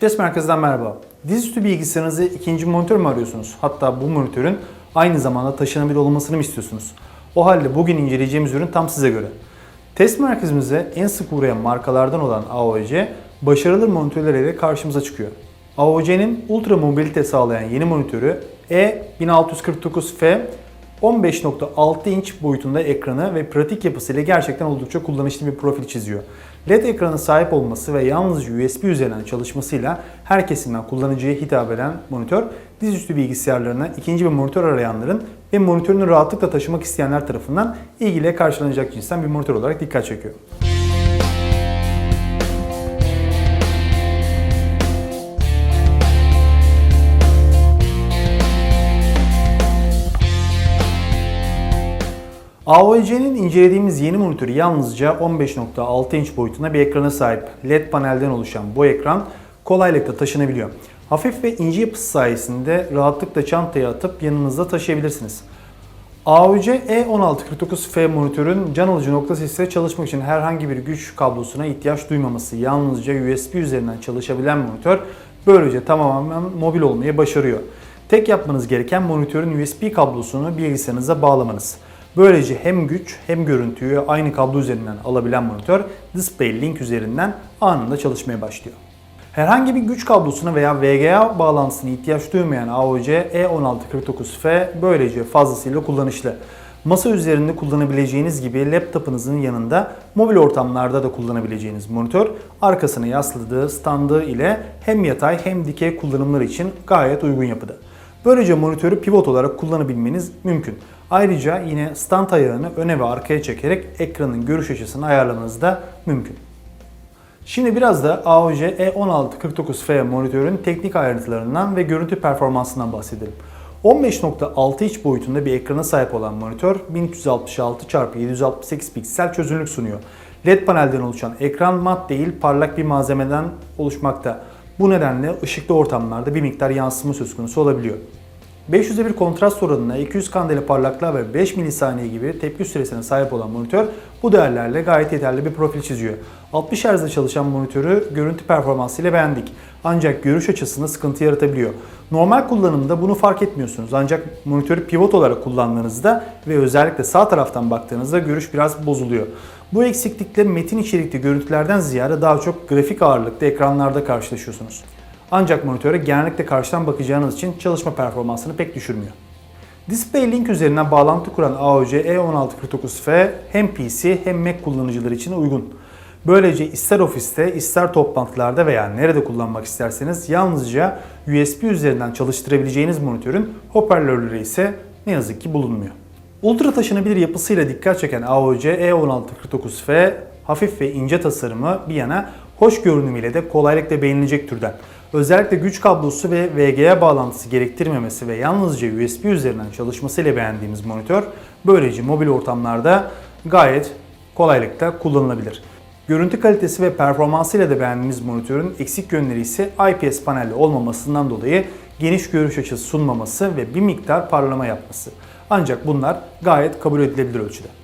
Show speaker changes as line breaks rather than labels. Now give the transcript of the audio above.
Fitness Merkez'den merhaba. Dizüstü bilgisayarınızı ikinci monitör mü arıyorsunuz? Hatta bu monitörün aynı zamanda taşınabilir olmasını mı istiyorsunuz? O halde bugün inceleyeceğimiz ürün tam size göre. Test merkezimize en sık uğrayan markalardan olan AOC, başarılı monitörleriyle karşımıza çıkıyor. AOC'nin ultra mobilite sağlayan yeni monitörü E E1649F 15.6 inç boyutunda ekranı ve pratik yapısıyla gerçekten oldukça kullanışlı bir profil çiziyor. LED ekrana sahip olması ve yalnızca USB üzerinden çalışmasıyla her kesimden kullanıcıya hitap eden monitör, dizüstü bilgisayarlarına ikinci bir monitör arayanların ve monitörünü rahatlıkla taşımak isteyenler tarafından ilgiyle karşılanacak cinsten bir monitör olarak dikkat çekiyor. AOC'nin incelediğimiz yeni monitörü yalnızca 15.6 inç boyutunda bir ekrana sahip. LED panelden oluşan bu ekran kolaylıkla taşınabiliyor. Hafif ve ince yapısı sayesinde rahatlıkla çantaya atıp yanınızda taşıyabilirsiniz. AOC E1649F monitörün can alıcı noktası ise çalışmak için herhangi bir güç kablosuna ihtiyaç duymaması. Yalnızca USB üzerinden çalışabilen monitör böylece tamamen mobil olmayı başarıyor. Tek yapmanız gereken monitörün USB kablosunu bilgisayarınıza bağlamanız. Böylece hem güç hem görüntüyü aynı kablo üzerinden alabilen monitör Display Link üzerinden anında çalışmaya başlıyor. Herhangi bir güç kablosuna veya VGA bağlantısına ihtiyaç duymayan AOC E1649F böylece fazlasıyla kullanışlı. Masa üzerinde kullanabileceğiniz gibi laptopunuzun yanında mobil ortamlarda da kullanabileceğiniz monitör arkasına yasladığı standı ile hem yatay hem dikey kullanımlar için gayet uygun yapıda. Böylece monitörü pivot olarak kullanabilmeniz mümkün. Ayrıca yine stand ayağını öne ve arkaya çekerek ekranın görüş açısını ayarlamanız da mümkün. Şimdi biraz da AOC E1649F monitörün teknik ayrıntılarından ve görüntü performansından bahsedelim. 15.6 inç boyutunda bir ekrana sahip olan monitör 1366x768 piksel çözünürlük sunuyor. LED panelden oluşan ekran mat değil parlak bir malzemeden oluşmakta. Bu nedenle ışıklı ortamlarda bir miktar yansıma söz konusu olabiliyor. 500'e bir kontrast oranına 200 kandela parlaklığa ve 5 milisaniye gibi tepki süresine sahip olan monitör bu değerlerle gayet yeterli bir profil çiziyor. 60 Hz'de çalışan monitörü görüntü performansıyla beğendik. Ancak görüş açısında sıkıntı yaratabiliyor. Normal kullanımda bunu fark etmiyorsunuz. Ancak monitörü pivot olarak kullandığınızda ve özellikle sağ taraftan baktığınızda görüş biraz bozuluyor. Bu eksiklikle metin içerikli görüntülerden ziyade daha çok grafik ağırlıklı ekranlarda karşılaşıyorsunuz. Ancak monitöre genellikle karşıdan bakacağınız için çalışma performansını pek düşürmüyor. Display Link üzerinden bağlantı kuran AOC E1649F hem PC hem Mac kullanıcıları için uygun. Böylece ister ofiste, ister toplantılarda veya nerede kullanmak isterseniz yalnızca USB üzerinden çalıştırabileceğiniz monitörün hoparlörleri ise ne yazık ki bulunmuyor. Ultra taşınabilir yapısıyla dikkat çeken AOC E1649F hafif ve ince tasarımı bir yana hoş görünümüyle de kolaylıkla beğenilecek türden. Özellikle güç kablosu ve VGA bağlantısı gerektirmemesi ve yalnızca USB üzerinden çalışmasıyla beğendiğimiz monitör böylece mobil ortamlarda gayet kolaylıkla kullanılabilir. Görüntü kalitesi ve performansıyla da beğendiğimiz monitörün eksik yönleri ise IPS panelli olmamasından dolayı geniş görüş açısı sunmaması ve bir miktar parlama yapması. Ancak bunlar gayet kabul edilebilir ölçüde.